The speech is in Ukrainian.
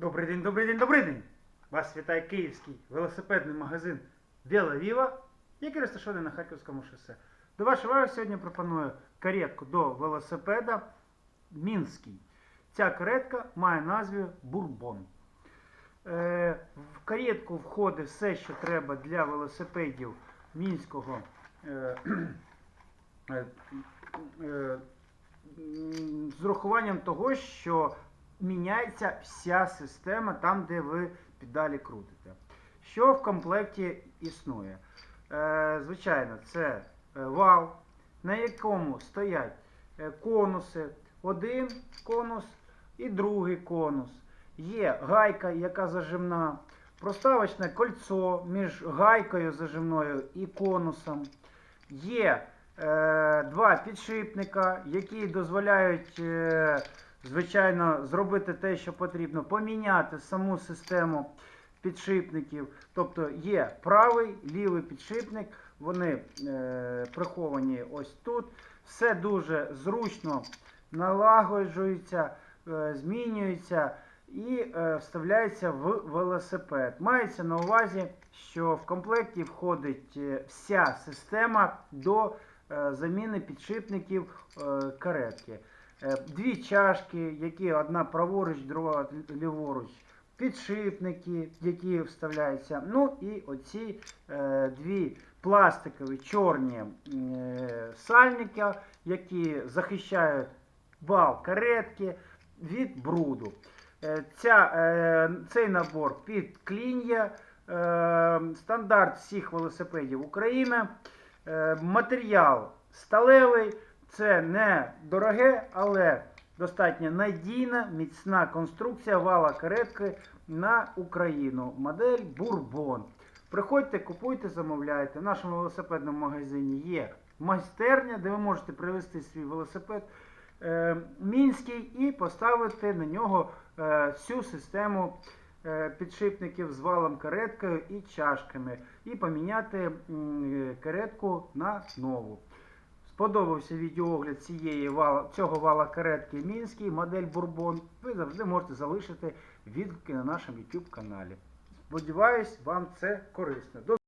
Добрий день, добрий день, добрий день! Вас вітає київський велосипедний магазин Віла Віва, який розташований на Харківському шосе. До вашої уваги сьогодні пропоную каретку до велосипеда Мінський. Ця каретка має назву Бурбон. Е, в каретку входить все, що треба для велосипедів мінського е, е, з урахуванням того, що міняється вся система там, де ви педалі крутите. Що в комплекті існує? Е, звичайно, це е, вал, на якому стоять е, конуси, один конус і другий конус. Є гайка, яка зажимна, проставочне кольцо між гайкою зажимною і конусом. Є е, два підшипника, які дозволяють, е, звичайно, зробити те, що потрібно, поміняти саму систему підшипників. Тобто є правий, лівий підшипник, вони е, приховані ось тут. Все дуже зручно налагоджується, е, змінюється і е, вставляється в велосипед. Мається на увазі, що в комплекті входить е, вся система до е, заміни підшипників е, каретки. Е, Дві чашки, які одна праворуч, друга ліворуч, підшипники, які вставляються. Ну і оці е, дві пластикові чорні е, сальники, які захищають бал каретки від бруду. Ця, цей набор під клін'я, стандарт всіх велосипедів України. Матеріал сталевий, це не дороге, але достатньо надійна, міцна конструкція вала каретки на Україну. Модель Бурбон. Приходьте, купуйте, замовляйте. В нашому велосипедному магазині є майстерня, де ви можете привезти свій велосипед е, мінський і поставити на нього е, всю систему е, підшипників з валом кареткою і чашками, і поміняти м, каретку на нову. Сподобався відеоогляд цієї вала, цього вала каретки Мінський, модель Бурбон. Ви завжди можете залишити відгуки на нашому YouTube каналі. Сподіваюсь, вам це корисно.